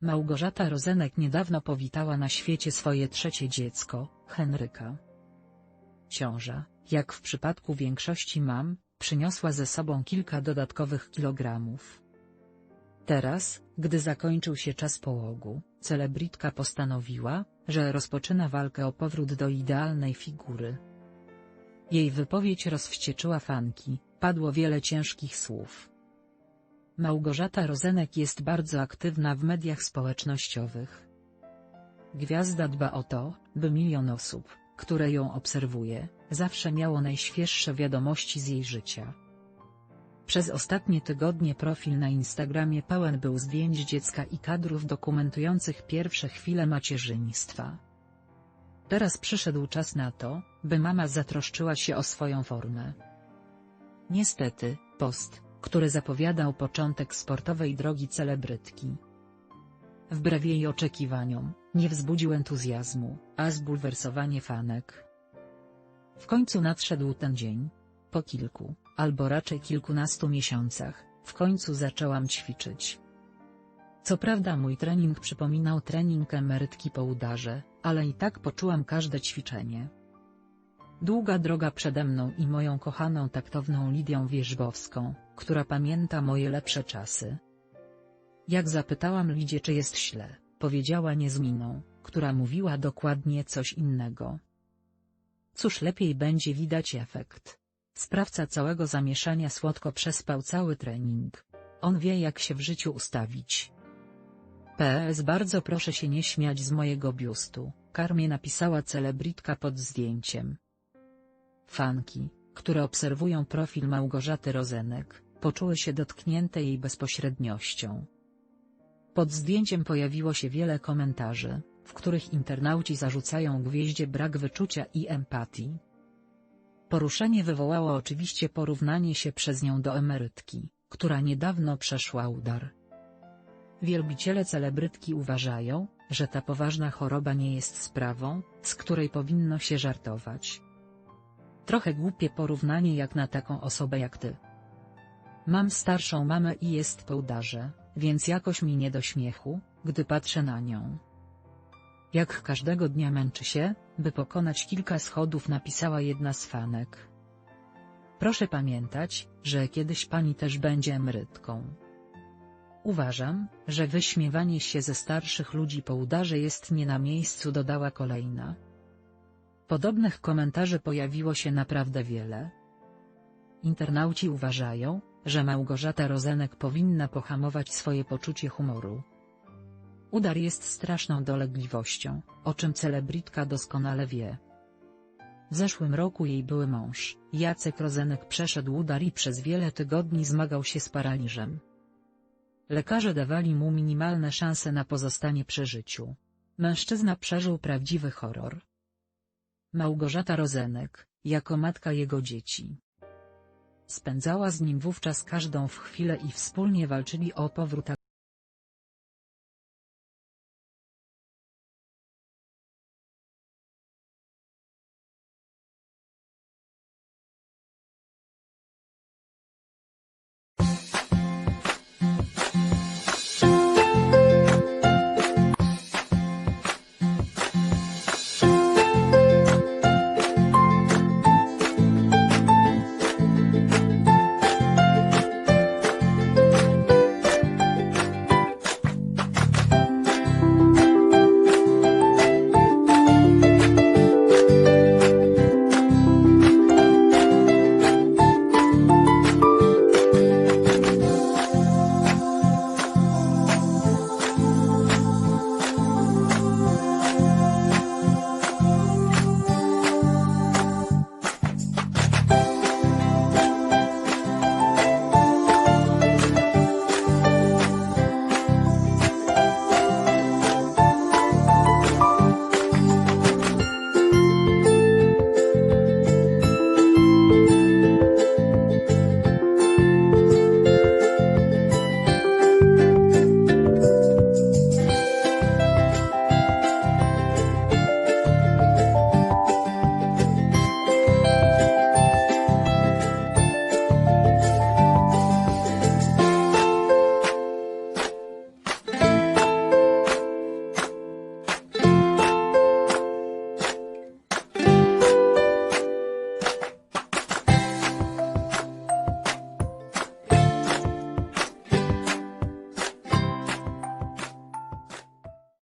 Małgorzata Rozenek niedawno powitała na świecie swoje trzecie dziecko, Henryka. Ciąża, jak w przypadku większości mam, przyniosła ze sobą kilka dodatkowych kilogramów. Teraz, gdy zakończył się czas połogu, celebritka postanowiła, że rozpoczyna walkę o powrót do idealnej figury. Jej wypowiedź rozwścieczyła fanki, padło wiele ciężkich słów. Małgorzata Rozenek jest bardzo aktywna w mediach społecznościowych. Gwiazda dba o to, by milion osób, które ją obserwuje, zawsze miało najświeższe wiadomości z jej życia. Przez ostatnie tygodnie profil na Instagramie pełen był zdjęć dziecka i kadrów dokumentujących pierwsze chwile macierzyństwa. Teraz przyszedł czas na to, by mama zatroszczyła się o swoją formę. Niestety, post, który zapowiadał początek sportowej drogi celebrytki. Wbrew jej oczekiwaniom, nie wzbudził entuzjazmu, a zbulwersowanie fanek. W końcu nadszedł ten dzień. Po kilku, albo raczej kilkunastu miesiącach, w końcu zaczęłam ćwiczyć. Co prawda mój trening przypominał trening emerytki po udarze, ale i tak poczułam każde ćwiczenie. Długa droga przede mną i moją kochaną taktowną Lidią Wierzbowską, która pamięta moje lepsze czasy. Jak zapytałam Lidzie czy jest źle, powiedziała nie z miną, która mówiła dokładnie coś innego. Cóż lepiej będzie widać efekt. Sprawca całego zamieszania słodko przespał cały trening. On wie jak się w życiu ustawić. PS bardzo proszę się nie śmiać z mojego biustu, karmie napisała celebritka pod zdjęciem. Fanki, które obserwują profil Małgorzaty Rozenek, poczuły się dotknięte jej bezpośredniością. Pod zdjęciem pojawiło się wiele komentarzy, w których internauci zarzucają gwieździe brak wyczucia i empatii. Poruszenie wywołało oczywiście porównanie się przez nią do emerytki, która niedawno przeszła udar. Wielbiciele celebrytki uważają, że ta poważna choroba nie jest sprawą, z której powinno się żartować. Trochę głupie porównanie jak na taką osobę jak ty. Mam starszą mamę i jest po udarze, więc jakoś mi nie do śmiechu, gdy patrzę na nią. Jak każdego dnia męczy się, by pokonać kilka schodów napisała jedna z fanek. Proszę pamiętać, że kiedyś pani też będzie emerytką. Uważam, że wyśmiewanie się ze starszych ludzi po udarze jest nie na miejscu dodała kolejna. Podobnych komentarzy pojawiło się naprawdę wiele. Internauci uważają, że Małgorzata Rozenek powinna pohamować swoje poczucie humoru. Udar jest straszną dolegliwością, o czym celebritka doskonale wie. W zeszłym roku jej były mąż, Jacek Rozenek przeszedł udar i przez wiele tygodni zmagał się z paraliżem. Lekarze dawali mu minimalne szanse na pozostanie przy życiu. Mężczyzna przeżył prawdziwy horror. Małgorzata Rozenek, jako matka jego dzieci. Spędzała z nim wówczas każdą chwilę i wspólnie walczyli o powrót